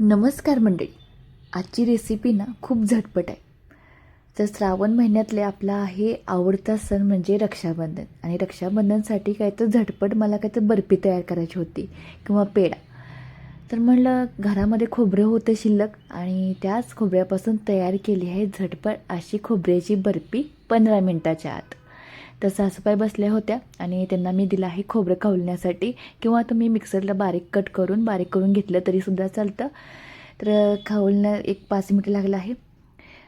नमस्कार मंडळी. आजची रेसिपी ना खूप झटपट आहे. तर श्रावण महिन्यातले आपला आहे आवडता सण म्हणजे रक्षाबंधन. आणि रक्षाबंधनसाठी काय तर झटपट मला काय तर बर्फी तयार करायची होती किंवा पेढा. तर म्हणलं घरामध्ये खोबरं होतं शिल्लक आणि त्याच खोबऱ्यापासून तयार केली आहे झटपट अशी खोबऱ्याची बर्फी पंधरा मिनटाच्या आत. तर सासूबाई बसल्या होत्या आणि त्यांना मी दिलं आहे खोबरं खवलण्यासाठी किंवा तुम्ही मिक्सरला बारीक कट करून बारीक करून घेतलं तरीसुद्धा चालतं. तर खवलणं एक पाच मिनटं लागलं आहे.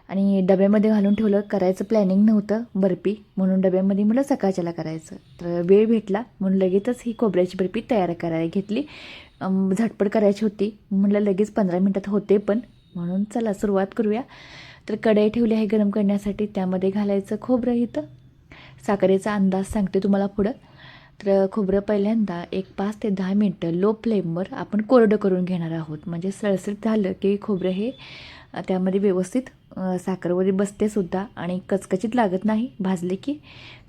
आणि डब्यामध्ये घालून ठेवलं करायचं प्लॅनिंग नव्हतं बर्फी. म्हणून डब्यामध्ये मला सकाळच्याला करायचं. तर वेळ भेटला म्हणून लगेचच ही खोबऱ्याची बर्फी तयार करायला घेतली. झटपट करायची होती. म्हटलं लगेच पंधरा मिनटात होते पण. म्हणून चला सुरुवात करूया. तर कढई ठेवली आहे गरम करण्यासाठी. त्यामध्ये घालायचं खोबरं इथं. साखरेचा अंदाज सांगते तुम्हाला पुढं. तर खोबरं पहिल्यांदा एक पाच ते दहा मिनटं लो फ्लेमवर आपण कोरडं करून घेणार आहोत. म्हणजे सळसळीत झालं की खोबरं हे त्यामध्ये व्यवस्थित अ, साखर वगैरे आणि कचकचीत लागत नाही. भाजले की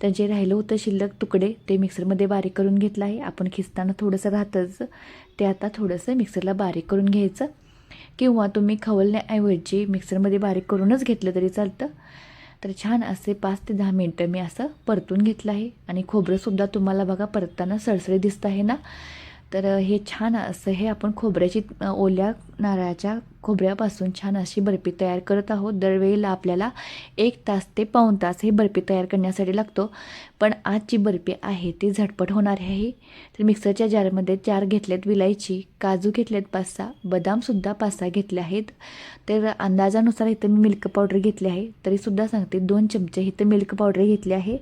तर जे राहिलं होतं शिल्लक तुकडे ते मिक्सरमध्ये बारीक करून घेतलं आहे. आपण खिसताना थोडंसं राहतंच ते आता थोडंसं मिक्सरला बारीक करून घ्यायचं. किंवा तुम्ही खवलण्याऐवजी मिक्सरमध्ये बारीक करूनच घेतलं तरी चालतं. तर छान असे पाच ते दहा मिनटं मी असं परतून घेतलं आहे. आणि खोबरंसुद्धा तुम्हाला बघा परतताना सळसळी दिसत आहे ना? तर हे छान असं हे आपण खोबऱ्याची ओल्या नारळाच्या खोबऱ्यापासून छान अशी बर्फी तयार करत आहोत. दरवेळेला आपल्याला एक तास ते पाऊण तास हे बर्फी तयार करण्यासाठी लागतो. पण आजची बर्फी आहे ती झटपट होणार आहे तर मिक्सरच्या जारमध्ये चार घेतलेत विलायची काजू घेतलेत पाच सहा बदामसुद्धा पाच सहा घेतले आहेत. तर अंदाजानुसार इथं मी मिल्क पावडर घेतली आहे. तरीसुद्धा सांगते दोन चमचे इथं मिल्क पावडर घेतली आहे.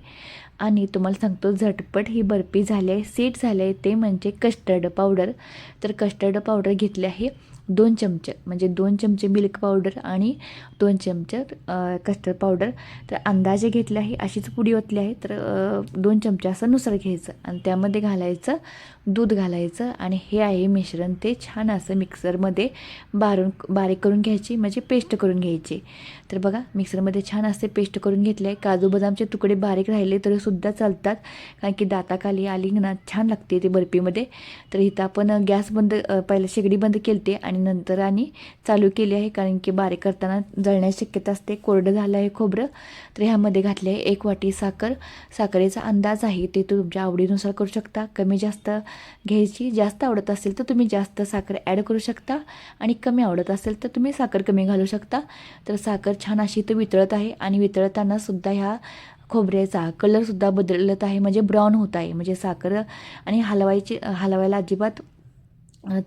आणि तुम्हाला सांगतो झटपट ही बर्फी झाली आहे सीट झाली आहे ते म्हणजे कस्टर्ड पावडर तर कस्टर्ड पावडर घेतली आहे. दोन चमचे म्हणजे दोन चमचे मिल्क पावडर आणि दोन चमचे कस्टर्ड पावडर तर अंदाजे घेतले आहे अशीच पुडी ओतली आहे. तर दोन चमचे असं नुसार घ्यायचं आणि त्यामध्ये घालायचं दूध घालायचं आणि हे आहे मिश्रण. ते छान असं मिक्सरमध्ये बारून बारीक करून घ्यायची म्हणजे पेस्ट करून घ्यायची. तर बघा मिक्सरमध्ये छान असे पेस्ट करून घेतले आहे. काजू बदामचे तुकडे बारीक राहिले तरीसुद्धा चालतात कारण की दाताखाली आली ना छान लागते ते बर्फीमध्ये. तर इथं आपण गॅस बंद पहिलं शेगडी बंद केली आणि नंतर आणि चालू केली आहे कारण की बारीक करताना जळण्याची शक्यता असते. कोरडं झालं आहे खोबरं तर ह्यामध्ये घातले आहे एक वाटी साखर. साखरेचा अंदाज आहे ते तुमच्या आवडीनुसार करू शकता. कमी जास्त घ्यायची जास्त आवडत असेल तर तुम्ही जास्त साखर ॲड करू शकता आणि कमी आवडत असेल तर तुम्ही साखर कमी घालू शकता. तर साखर छान अशी तर वितळत आहे आणि वितळताना सुद्धा ह्या खोबऱ्याचा कलरसुद्धा बदलत आहे म्हणजे ब्राऊन होत आहे. म्हणजे साखर आणि हलवायची हलवायला अजिबात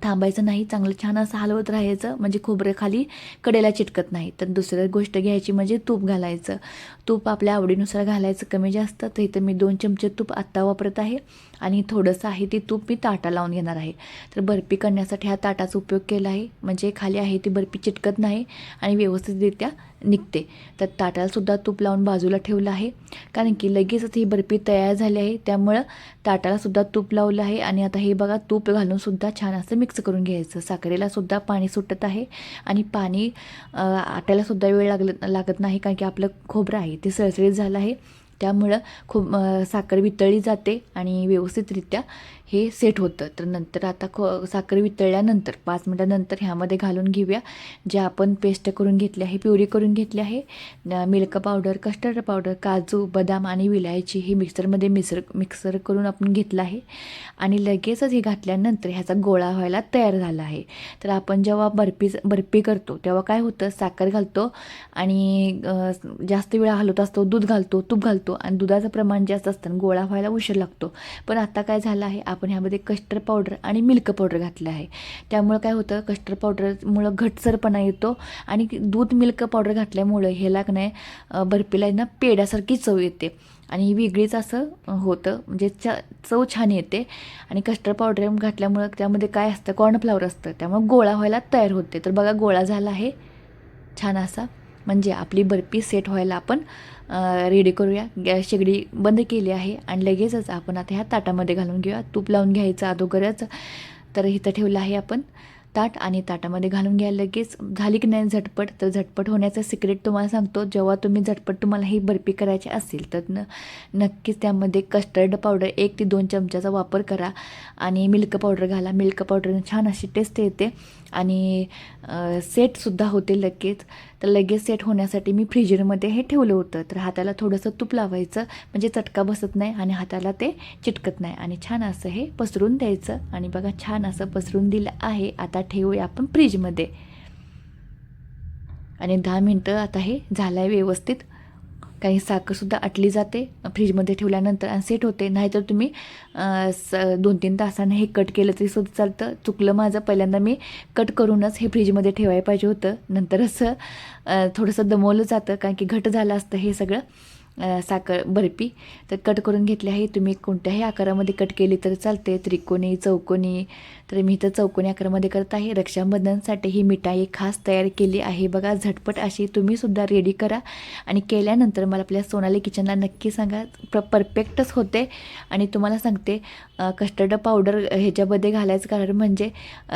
थांबायचं नाही चांगलं छान असं हलवत राहायचं म्हणजे खोबरं खाली कडेला चिटकत नाही. तर दुसरं गोष्ट घ्यायची म्हणजे तूप घालायचं. तूप आपल्या आवडीनुसार घालायचं कमी जास्त. तर इथं मी दोन चमचे तूप आत्ता वापरत आहे आणि थोडंसं आहे ते तूप मी ताटा लावून घेणार आहे. तर बर्फी करण्यासाठी हा ताटाचा उपयोग केला आहे. म्हणजे खाली आहे ती बर्फी चिटकत नाही आणि व्यवस्थितरित्या निघते. तर ताटालासुद्धा तूप लावून बाजूला ठेवलं आहे. कारण की लगेचच ही बर्फी तयार झाली आहे. त्यामुळं ताटालासुद्धा तूप लावलं आहे. आणि आता हे बघा तूप घालूनसुद्धा छान असं मिक्स करून घ्यायचं. साखरेलासुद्धा पाणी सुटत आहे आणि पाणी आटायलासुद्धा वेळ लागलं लागत नाही कारण की आपलं खोबरं आहे ते सळसळीत झालं आहे. त्यामुळं खूप साखर वितळली जाते आणि व्यवस्थितरित्या हे सेट होतं. तर नंतर आता खो साखर वितळल्यानंतर पाच मिनटानंतर ह्यामध्ये घालून घेऊया. जे आपण पेस्ट करून घेतली आहे प्युरी करून घेतली आहे न- मिल्क पावडर कस्टर्ड पावडर काजू बदाम आणि विलायची हे मिक्सरमध्ये मिक्सर मिक्सर करून आपण घेतलं आहे. आणि लगेचच हे घातल्यानंतर ह्याचा गोळा व्हायला तयार झाला आहे. तर आपण जेव्हा बर्फी बर्फी करतो तेव्हा काय होतं? साखर घालतो आणि जास्त वेळा हलवत असतो दूध घालतो तूप घालतो. आणि दुधाचं प्रमाण जास्त असतं आणि गोळा व्हायला उशीर लागतो. पण आता काय झालं आहे आपण ह्यामध्ये कस्टर्ड पावडर आणि मिल्क पावडर घातलं आहे. त्यामुळं काय होतं कस्टर्ड पावडरमुळं घटसरपणा येतो आणि दूध मिल्क पावडर घातल्यामुळं ह्याला का नाही बर्फीला ना पेड्यासारखी चव येते. आणि वेगळीच असं होतं म्हणजे च चव छान येते. आणि कस्टर्ड पावडर घातल्यामुळं त्यामध्ये काय असतं कॉर्नफ्लावर असतं त्यामुळं गोळा व्हायला तयार होते. तर बघा गोळा झाला आहे छान असा. म्हणजे आपली बर्फी सेट व्हायला आपण रेडी करूया. गॅस शेगडी बंद केली आहे आणि लगेचच आपण आता ह्या ताटामध्ये घालून घेऊया. तूप लावून घ्यायचं अगोदरच. तर इथं ठेवलं आहे आपण ताट आणि ताटामध्ये घालून घ्या लगेच झाली की नाही झटपट तर झटपट होण्याचं सिक्रेट तुम्हाला सांगतो जेव्हा तुम्ही झटपट तुम्हाला ही बर्फी करायची असेल तर न नक्कीच त्यामध्ये कस्टर्ड पावडर एक ते दोन चमच्याचा वापर करा आणि मिल्क पावडर घाला. मिल्क पावडरने छान अशी टेस्ट येते आणि सेटसुद्धा होते लगेच. तर लगेच सेट होण्यासाठी मी फ्रीजरमध्ये हे ठेवलं होतं. तर हाताला थोडंसं तूप लावायचं म्हणजे चटका बसत नाही आणि हाताला ते चिटकत नाही. आणि छान असं हे पसरून द्यायचं. आणि बघा छान असं पसरून दिलं आहे. आता ठेवूया आपण फ्रीजमध्ये. आणि दहा मिनटं आता हे झालं आहे व्यवस्थित. काही साखरसुद्धा आटली जाते फ्रीजमध्ये ठेवल्यानंतर आणि सेट होते. नाहीतर तुम्ही स दोन तीन तासानं हे कट केलं तरी सुद्धा चालतं. चुकलं माझं पहिल्यांदा मी कट करूनच हे फ्रीजमध्ये ठेवायला पाहिजे होतं. नंतर असं थोडंसं दमवलं जातं कारण की घट झालं असतं हे सगळं. साखर बर्फी. तर कट करून घेतली आहे. तुम्ही कोणत्याही आकारामध्ये कट केली तर चालते त्रिकोणी चौकोनी तर मी इथं चौकोनी आकारामध्ये करत आहे. रक्षाबंधनसाठी ही मिठाई खास तयार केली आहे. बघा झटपट अशी तुम्हीसुद्धा रेडी करा. आणि केल्यानंतर मला आपल्या सोनाली किचनला नक्की सांगा. प्र परफेक्टच होते. आणि तुम्हाला सांगते कस्टर्ड पावडर ह्याच्यामध्ये घालायचं कारण म्हणजे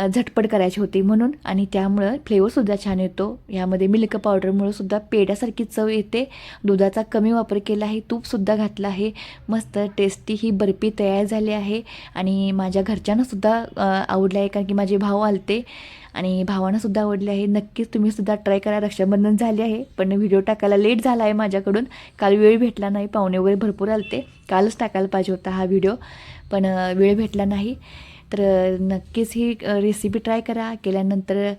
झटपट करायची होती म्हणून. आणि त्यामुळं फ्लेवरसुद्धा छान येतो. यामध्ये मिल्क पावडरमुळं सुद्धा पेड्यासारखी चव येते. दुधाचा कमी वापर वापर केला आहे तूपसुद्धा घातलं आहे. मस्त टेस्टी ही बर्फी तयार झाली आहे. आणि माझ्या घरच्यांनासुद्धा अ, आवडली आहे कारण की माझे भाऊ आलते. आणि भावांनासुद्धा आवडले आहे. नक्कीच तुम्हीसुद्धा ट्राय करा. रक्षाबंधन झाले आहे. पण व्हिडिओ टाकायला लेट झाला आहे माझ्याकडून. काल वेळ भेटला नाही. पाहुणे वगैरे भरपूर आलते. कालच टाकायला पाहिजे होता हा व्हिडिओ पण वेळ भेटला नाही. तर नक्कीच ही रेसिपी ट्राय करा. केल्यानंतर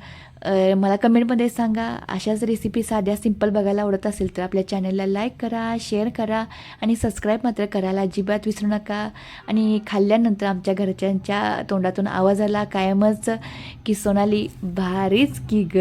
मला कमेंटमध्ये सांगा. अशाच रेसिपी साध्या सिंपल बघायला आवडत असेल तर आपल्या चॅनलला लाईक करा शेअर करा आणि सबस्क्राईब मात्र करायला अजिबात विसरू नका. आणि खाल्ल्यानंतर आमच्या घरच्यांच्या तोंडातून आवाज आला. कायमच की सोनाली भारीच की ग!